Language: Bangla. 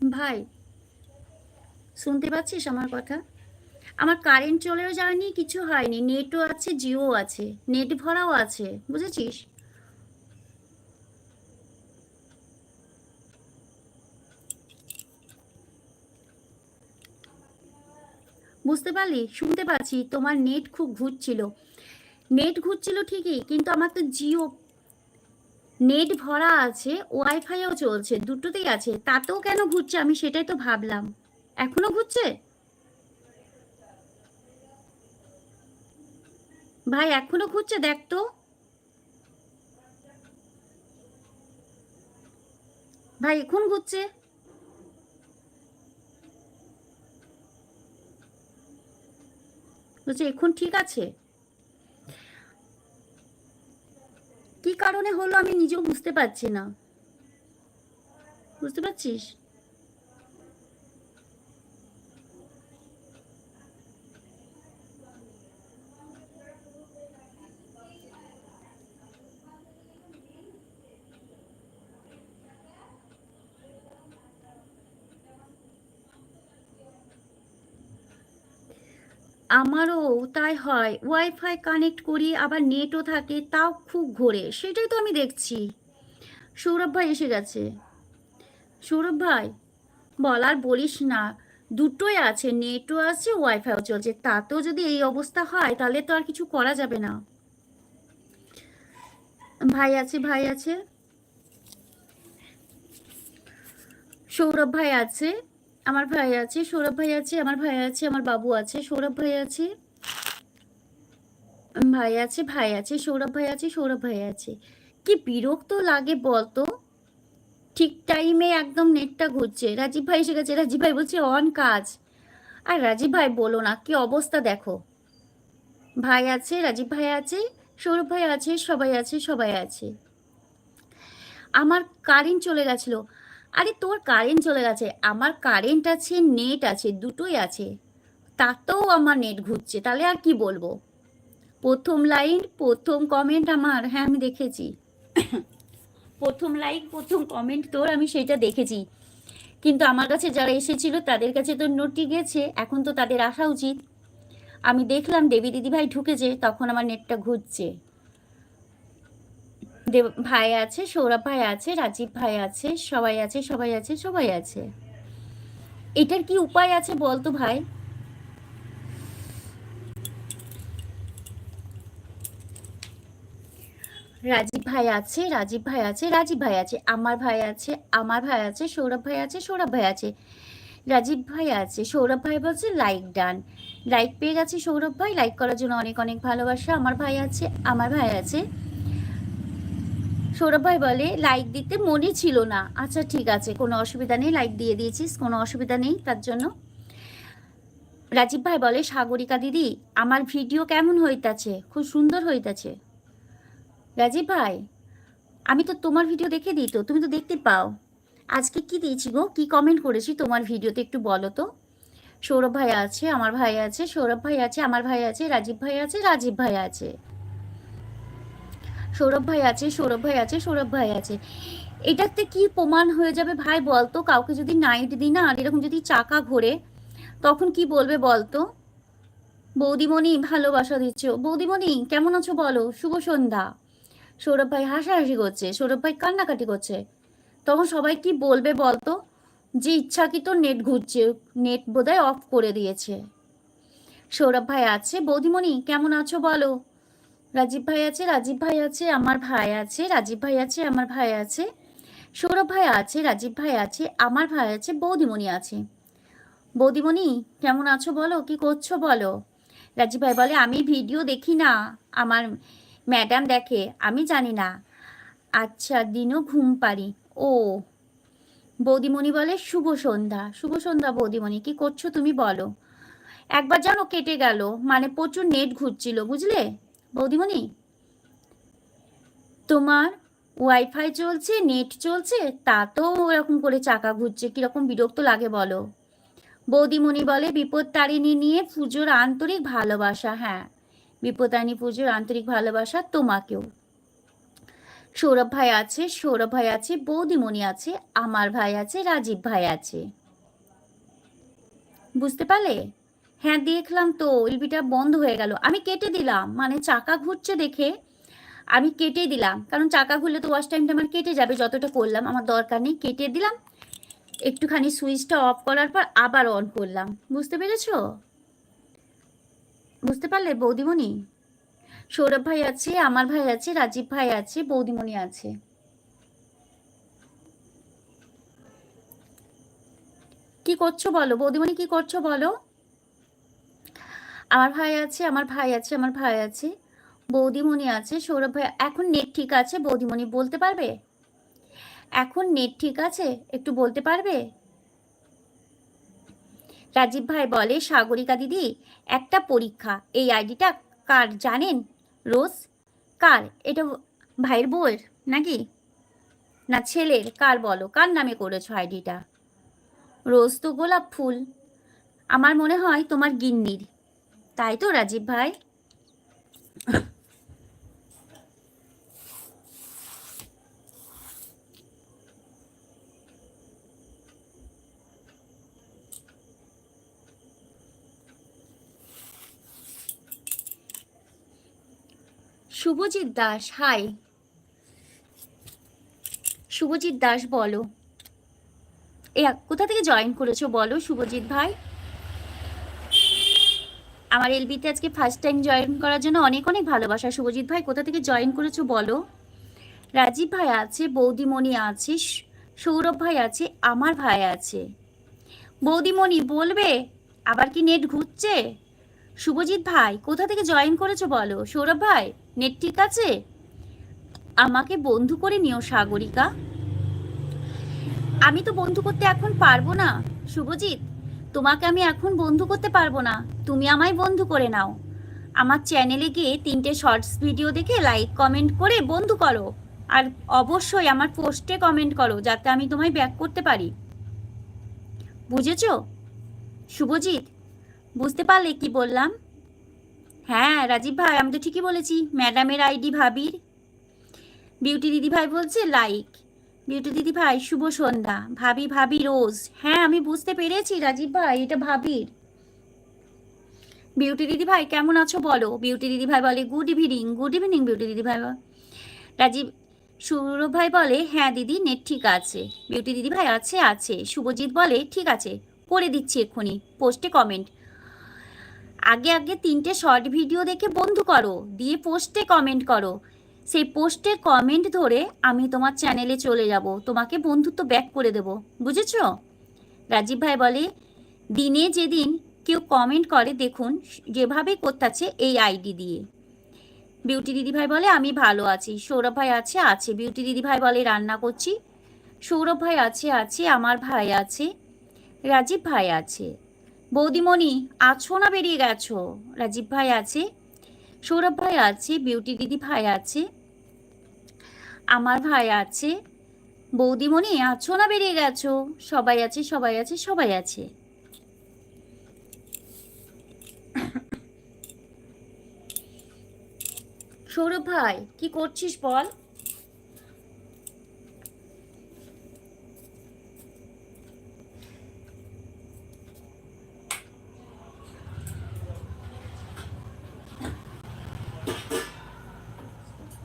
ভাই, শুনতে পাচ্ছিস আমার কথা? আমার কারেন্ট চলেও যায়নি, কিছু হয়নি। নেটও আছে জিও আছে। নেট ভরাও আছে, বুঝেছিস? বুঝতে পারলি? শুনতে পাচ্ছি, তোমার নেট খুব ঘুরছিল। নেট ঘুরছিল ঠিকই, কিন্তু আমার তো জিও নেট ভরা আছে ওয়াইফাইও চলছে, দুটোতেই আছে। তাতেও কেন ঘুরছে? আমি সেটাই তো ভাবলাম। এখনও ঘুরছে? ভাই, এখনও ঘুরছে? দেখ তো। ভাই, এখন ঘুরছে? বলছে, এখন ঠিক আছে? কারণে হলো আমি নিজেও বুঝতে পারছি না। বুঝতে পারছিস? আমারও তাই হয়। ওয়াইফাই কানেক্ট করি, আবার নেটও থাকে, তাও খুব ঘোরে। সেটাই তো আমি দেখছি। সৌরভ ভাই এসে গেছে। সৌরভ ভাই, বল আর বলিস না, দুটোই আছে নেটও আছে ওয়াইফাইও চলছে। তাতেও যদি এই অবস্থা হয়, তাহলে তো আর কিছু করা যাবে না। ভাই আছে ভাই আছে। সৌরভ ভাই আছে। আমার ভাই আছে সৌরভ ভাই আছে আমার ভাই আছে আমার বাবু আছে সৌরভ ভাই আছে ভাই আছে ভাই আছে সৌরভ ভাই আছে সৌরভ ভাই আছে কি বিরক্ত লাগে বলতো ঠিক টাইমে একদম নেটটা ঘুরছে রাজীব ভাই এসে গেছে রাজীব ভাই বলছে অন কাজ আর রাজীব ভাই বলো না কি অবস্থা দেখো ভাই আছে রাজীব ভাই আছে সৌরভ ভাই আছে সবাই আছে সবাই আছে আমার কারেন্ট চলে গেছিল আরে তোর কারেন্ট চলে গেছে, আমার কারেন্ট আছে নেট আছে, দুটোই আছে। তাতেও আমার নেট ঘুরছে, তাহলে আর কি বলব? প্রথম লাইন প্রথম কমেন্ট আমার হ্যাঁ আমি দেখেছি। প্রথম লাইক প্রথম কমেন্ট তোর, আমি সেটা দেখেছি। কিন্তু আমার কাছে যারা এসেছিল, তাদের কাছে তো নোটটি গেছে, এখন তো তাদের আসা উচিত। আমি দেখলাম দেবী দিদি ভাই ঢুকেছে, তখন আমার নেটটা ঘুরছে। দেব ভাই আছে সৌরভ ভাই আছে রাজীব ভাই আছে সবাই আছে সবাই আছে সবাই আছে এটার কি উপায় আছে বলতো ভাই রাজীব ভাই আছে রাজীব ভাই আছে রাজীব ভাই আছে আমার ভাই আছে আমার ভাই আছে সৌরভ ভাই আছে সৌরভ ভাই আছে রাজীব ভাই আছে সৌরভ ভাই বলছে লাইক ডান লাইক পেয়ে গেছে সৌরভ ভাই লাইক করার জন্য অনেক অনেক ভালোবাসা আমার ভাই আছে আমার ভাই আছে সৌরভ ভাই বলে লাইক দিতে মনে ছিল না। আচ্ছা ঠিক আছে, কোনো অসুবিধা নেই লাইক দিয়ে দিয়েছিস, কোনো অসুবিধা নেই তার জন্য। রাজীব ভাই বলে, সাগরিকা দিদি, আমার ভিডিও কেমন হইতাছে? খুব সুন্দর হইতাছে। রাজীব ভাই, আমি তো তোমার ভিডিও দেখে দিই তো, তুমি তো দেখতে পাও। আজকে কি দিয়েছি গো? কি কমেন্ট করেছি তোমার ভিডিওতে একটু বলো তো? সৌরভ ভাই আছে, আমার ভাই আছে, সৌরভ ভাই আছে, আমার ভাই আছে, রাজীব ভাই আছে, রাজীব ভাই আছে। সৌরভ ভাই আছে, সৌরভ ভাই আছে, সৌরভ ভাই আছে। এটাতে কি প্রমাণ হয়ে যাবে ভাই বলতো? কাউকে যদি নাইট দিই না আর এরকম যদি চাকা ঘোরে, তখন কি বলবে বলতো? বৌদিমণি ভালোবাসা দিচ্ছ। বৌদিমণি, কেমন আছো বলো? শুভ সন্ধ্যা। সৌরভ ভাই হাসাহাসি করছে। সৌরভ ভাই কান্নাকাটি করছে। তখন সবাই কি বলবে বলতো? যে ইচ্ছাকৃত নেট ঘুরছে। নেট বোধহয় অফ করে দিয়েছে। সৌরভ ভাই আছে। বৌদিমণি, কেমন আছো বলো? রাজীব ভাই আছে, রাজীব ভাই আছে, আমার ভাই আছে, রাজীব ভাই আছে, আমার ভাই আছে, সৌরভ ভাই আছে, রাজীব ভাই আছে, আমার ভাই আছে, বৌদিমণি আছে। বৌদিমণি, কেমন আছো বলো? কি করছ বলো? রাজীব ভাই বলে, আমি ভিডিও দেখি না। আমার ম্যাডাম দেখে, আমি জানি না। আচ্ছা দিনও ঘুম পারি ও, বৌদিমণি বলে, শুভ সন্ধ্যা। শুভ সন্ধ্যা, বৌদিমণি, কি করছ তুমি বলো? একবার জানো কেটে গেল মানে প্রচুর নেট ঘুরছিল, বুঝলে? বৌদিমণি, তোমার ওয়াইফাই চলছে, নেট চলছে তাতেও ওরকম করে চাকা ঘুরছে, কীরকম বিরক্ত লাগে বলো। বৌদিমণি বলে, বিপদ তারিণী নিয়ে পুজোর আন্তরিক ভালোবাসা হ্যাঁ। বিপদানী পুজোর আন্তরিক ভালোবাসা তোমাকেও। সৌরভ ভাই আছে, সৌরভ ভাই আছে, বৌদিমণি আছে, আমার ভাই আছে, রাজীব ভাই আছে। বুঝতে পারলে? হ্যাঁ দেখলাম তো এলবিটা বন্ধ হয়ে গেল। আমি কেটে দিলাম মানে চাকা ঘুরছে দেখে আমি কেটে দিলাম। কারণ চাকা ঘুরলে তো ওয়াশ টাইমটা আমার কেটে যাবে, যতটা করলাম, আমার দরকার নেই, কেটে দিলাম। একটুখানি সুইচটা অফ করার পর আবার অন করলাম। বুঝতে পেরেছ? বুঝতে পারলে, বৌদিমণি? সৌরভ ভাই আছে, আমার ভাই আছে, রাজীব ভাই আছে, বৌদিমণি আছে। কি করছ বলো? বৌদিমণি কি করছ বলো? আমার ভাই আছে, আমার ভাই আছে, আমার ভাই আছে, বৌদিমণি আছে, সৌরভ ভাই, এখন নেট ঠিক আছে? বৌদিমণি বলতে পারবে? এখন নেট ঠিক আছে? একটু বলতে পারবে? রাজীব ভাই বলে, সাগরিকা দিদি, একটা পরীক্ষা, এই আইডিটা কার জানেন? রোজ? কার? এটা ভাইয়ের বউয়ের নাকি? না, ছেলের। কার বলো? কার নামে করেছ আইডিটা? রোজ তো গোলাপ ফুল। আমার মনে হয় তোমার গিন্নির। তাই তো, রাজীব ভাই? শুভজিৎ দাস, হাই। শুভজিৎ দাস, বলো। এ, কোথা থেকে জয়েন করেছ, বলো শুভজিৎ ভাই? আমার এলবিতে আজকে ফার্স্ট টাইম জয়েন করার জন্য অনেক অনেক ভালোবাসা। শুভজিৎ ভাই, কোথা থেকে জয়েন করেছ বলো? রাজীব ভাই আছে, বৌদিমণি আছে সৌরভ ভাই আছে, আমার ভাই আছে। বৌদিমণি বলবে, আবার কি নেট ঘুরছে? শুভজিৎ ভাই, কোথা থেকে জয়েন করেছ বলো? সৌরভ ভাই নেট ঠিক আছে? আমাকে বন্ধু করে নিও, সাগরিকা। আমি তো বন্ধু করতে এখন পারব না। শুভজিৎ তোমাকে আমি এখন বন্ধু করতে পারব না। তুমি আমায় বন্ধু করে নাও। আমার চ্যানেলে গিয়ে তিনটে শর্টস ভিডিও দেখে লাইক কমেন্ট করে বন্ধু করো। আর অবশ্যই আমার পোস্টে কমেন্ট করো, যাতে আমি তোমায় ব্যাক করতে পারি। বুঝেছ? শুভজিৎ, বুঝতে পারলে কি বললাম? হ্যাঁ রাজীব ভাই, আমি তো ঠিকই বলেছি। ম্যাডামের আইডি ভাবির। বিউটি দিদি ভাই বলছে লাইক বিউটি দিদি ভাই শুভ সন্ধ্যা। ভাবি ভাবি, রোজ। হ্যাঁ আমি বুঝতে পেরেছি, রাজীব ভাই, এটা ভাবির। বিউটি দিদি ভাই কেমন আছো বলো? বিউটি দিদি ভাই বলে, good evening good evening, Beauty দিদি ভাই রাজীব, সৌরভ ভাই বলে হ্যাঁ দিদি, নেট ঠিক আছে। বিউটি দিদি ভাই আছে আছে। শুভজিৎ বলে, ঠিক আছে, করে দিচ্ছি এক্ষুনি, পোস্টে কমেন্ট। আগে আগে তিনটে শর্ট ভিডিও দেখে বন্ধু করো, দিয়ে পোস্টে কমেন্ট করো। সেই পোস্টে কমেন্ট ধরে আমি তোমার চ্যানেলে চলে যাব। তোমাকে বন্ধুত্ব ব্যাক করে দেব। বুঝেছ? রাজীব ভাই বলে, দিনে যেদিন কেউ কমেন্ট করে, দেখুন যেভাবে করতেছে এই আইডি দিয়ে। বিউটি দিদি ভাই বলে, আমি ভালো আছি। সৌরভ ভাই আছে আছে। বিউটি দিদি ভাই বলে, রান্না করছি। সৌরভ ভাই আছে আছে। আমার ভাই আছে। রাজীব ভাই আছে। বৌদিমণি, আছো না বেরিয়ে গেছো? রাজীব ভাই আছে। সৌরভ ভাই আছে। বিউটি দিদি ভাই আছে। আমার ভাই আছে। বৌদিমণি, আছো না বেরিয়ে গেছো? সবাই আছে সবাই আছে সবাই আছে। সৌরভ ভাই, কি করছিস বল?